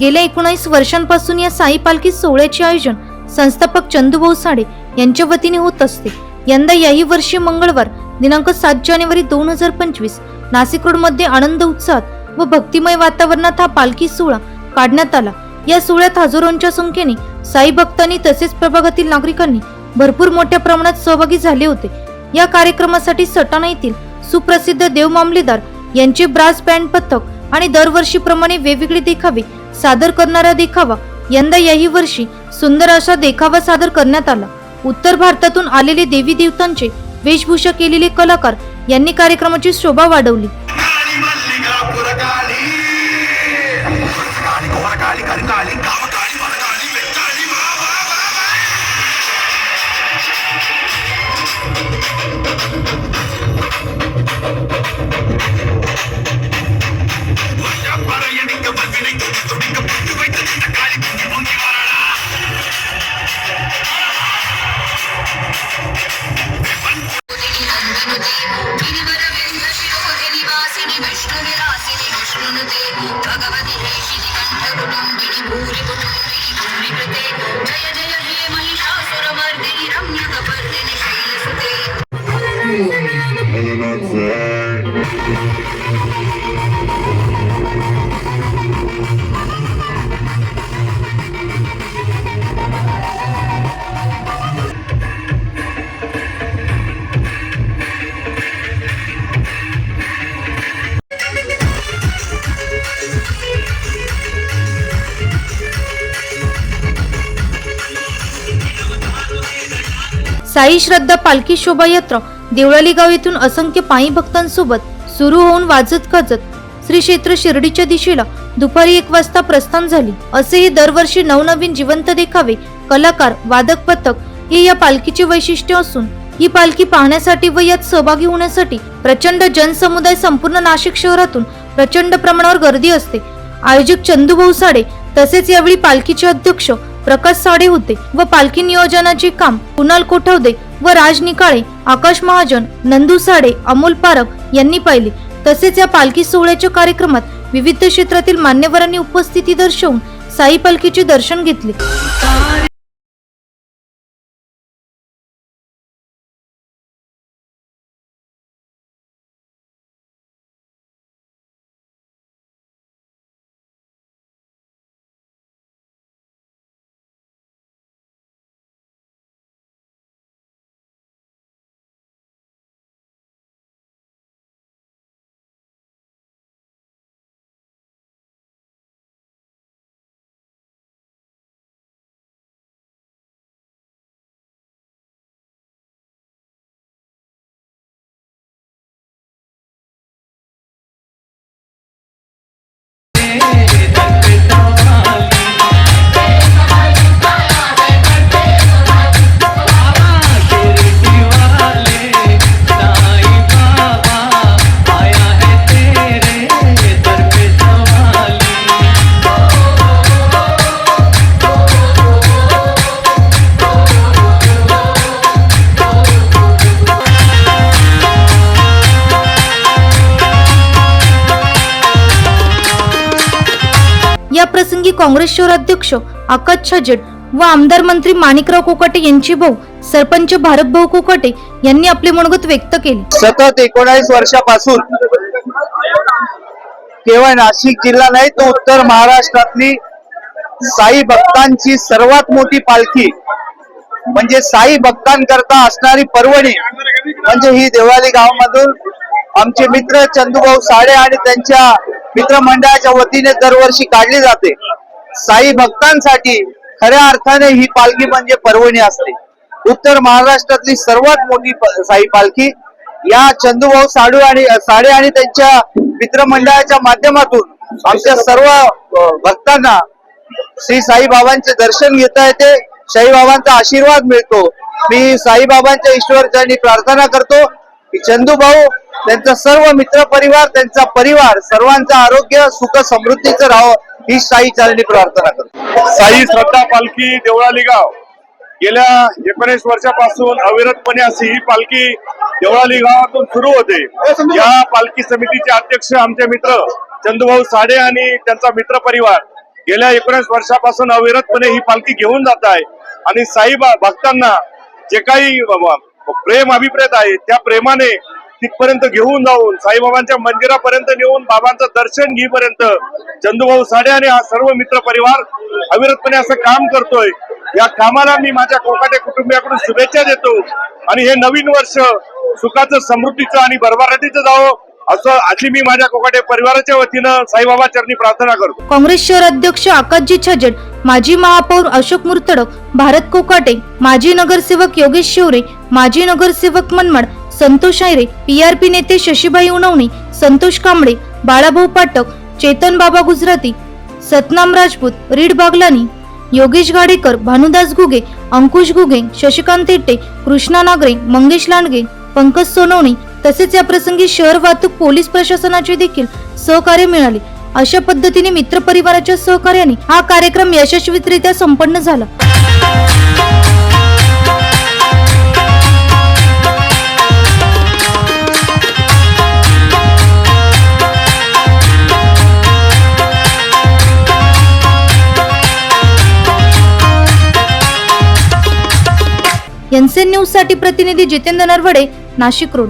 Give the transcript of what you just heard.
गेल्या एकोणीस वर्षांपासून या साई पालखी सोहळ्याचे आयोजन संस्थापक चंदूभाऊ साडे यांच्या वतीने होत असते. यंदा याही वर्षी मंगळवार दिनांक सात जानेवारी दोन हजार पंचवीस नाशिक रोडमध्ये आनंद उत्साहात व भक्तिमय वातावरणात हा पालखी सोहळा काढण्यात आला. या सोहळ्यात हजारोंच्या संख्येने साई भक्तांनी तसेच प्रभागातील नागरिकांनी भरपूर मोठ्या प्रमाणात सहभागी झाले होते. या कार्यक्रमासाठी सटाणा येथील सुप्रसिद्ध देव मामलेदार यांचे ब्रास बँड पथक आणि दरवर्षीप्रमाणे वेगवेगळे देखावे सादर करणारा देखावा यंदा याही वर्षी सुंदर असा देखावा सादर करण्यात आला. उत्तर भारतातून आलेले देवी देवतांचे वेशभूषा केलेले कलाकार यांनी कार्यक्रमाची शोभा वाढवली. साई श्रद्धा पालखी शोभायात्रा देवळाली गाव येथून असंख्य पायी भक्तांसोबत सुरू होऊन वाजत गाजत श्री क्षेत्र शिर्डीच्या दिशेला दुपारी एक वाजता प्रस्थान झाली. असेही दरवर्षी नवनवीन जिवंत देखावे कलाकार वादक पथक हे या पालखीचे वैशिष्ट्य असून ही पालखी पाहण्यासाठी व यात सहभागी होण्यासाठी प्रचंड जनसमुदाय संपूर्ण नाशिक शहरातून प्रचंड प्रमाणावर गर्दी असते. आयोजक चंदूभाऊ साडे तसेच यावेळी पालखीचे अध्यक्ष प्रकाश साडे होते व पालखी नियोजनाचे काम कुणाल कोठवदे व राज निकाळे आकाश महाजन नंदू साडे अमोल पारख यांनी पाहिले. तसेच या पालखी सोहळ्याच्या कार्यक्रमात विविध क्षेत्रातील मान्यवरांनी उपस्थिती दर्शवून साई पालखीचे दर्शन घेतले. Yeah. काँग्रेस शहराध्यक्ष आकाश छाजेड व आमदार मंत्री माणिकराव कोकाटे यांची भाऊ सरपंच भारत भाऊ कोकाटे यांनी आपले मनोगत व्यक्त केले. सतत एकोणावीस वर्षापासून केवळ नाशिक जिल्हा नाही तर उत्तर महाराष्ट्रातली साई भक्तांची सर्वात मोठी पालखी म्हणजे साई भक्तांकरता असणारी पर्वणी म्हणजे ही देवाली गावामधून आमचे मित्र चंदूभाऊ साडे आणि त्यांच्या मित्रमंडळाच्या वतीने दरवर्षी काढली जाते. साई भक्तांसाठी खऱ्या अर्थाने ही पालखी म्हणजे पर्वणी असते. उत्तर महाराष्ट्रातली सर्वात मोठी साई पालखी या चंदूभाऊ साडू आणि साडे आणि त्यांच्या मित्रमंडळाच्या माध्यमातून आमच्या सर्व भक्तांना श्री साईबाबांचे दर्शन घेता येते. साईबाबांचा आशीर्वाद मिळतो. मी साईबाबांच्या ईश्वरचरणी प्रार्थना करतो की चंदूभाऊ त्यांचा सर्व मित्र परिवार त्यांचा परिवार सर्वांचं आरोग्य सुख समृद्धीचं राहावं. ही साई चालणी प्रार्थना करतो. साई श्रद्धा पालखी देवळाली गाव. गेल्या एकोणीस वर्षापासून अविरतपणे अशी ही पालखी देवळाली गावातून सुरू होते. या पालखी समितीचे अध्यक्ष आमचे मित्र चंदूभाऊ साडे आणि त्यांचा मित्र परिवार गेल्या एकोणीस वर्षापासून अविरतपणे ही पालखी घेऊन जात आहे. आणि साई भक्तांना जे काही प्रेम अभिप्रेत आहे त्या प्रेमाने तिथपर्यंत घेऊन जाऊन साईबाबांच्या मंदिरापर्यंत नेऊन बाबांचं दर्शन घेईपर्यंत चंदूभाऊ साडे आणि हा सर्व मित्र परिवार अविरतपणे असं काम करतोय. या कामाला मी माझ्या कोकाटे कुटुंबियाकडून शुभेच्छा देतो. आणि हे नवीन वर्ष सुखाचं समृद्धीचं आणि भरभराटीचं जावं असं अशी मी माझ्या कोकाटे परिवाराच्या वतीनं साईबाबा चरणी प्रार्थना करतो. काँग्रेस शहर अध्यक्ष आकाशजी छजड माजी महापौर अशोक मुर्तडक भारत कोकाटे माजी नगरसेवक योगेश शिवरे माजी नगरसेवक मनमाड संतोष आयरे पी नेते शशीबाई उनवणे संतोष कांबळे बाळाभाऊ पाटक चेतन बाबा गुजराती सतनाम राजपूत रीड बागलानी योगेश गाडेकर भानुदास घुगे अंकुश घुगे शशिकांत तेटे कृष्णा नागरे मंगेश लांडगे पंकज सोनवणे तसेच या प्रसंगी शहर वाहतूक पोलीस प्रशासनाचे देखील सहकार्य मिळाले. अशा पद्धतीने मित्र परिवाराच्या सहकार्याने हा कार्यक्रम यशस्वीरित्या संपन्न झाला. एनसीएन न्यूजसाठी प्रतिनिधी जितेंद्र नरवडे नाशिक रोड.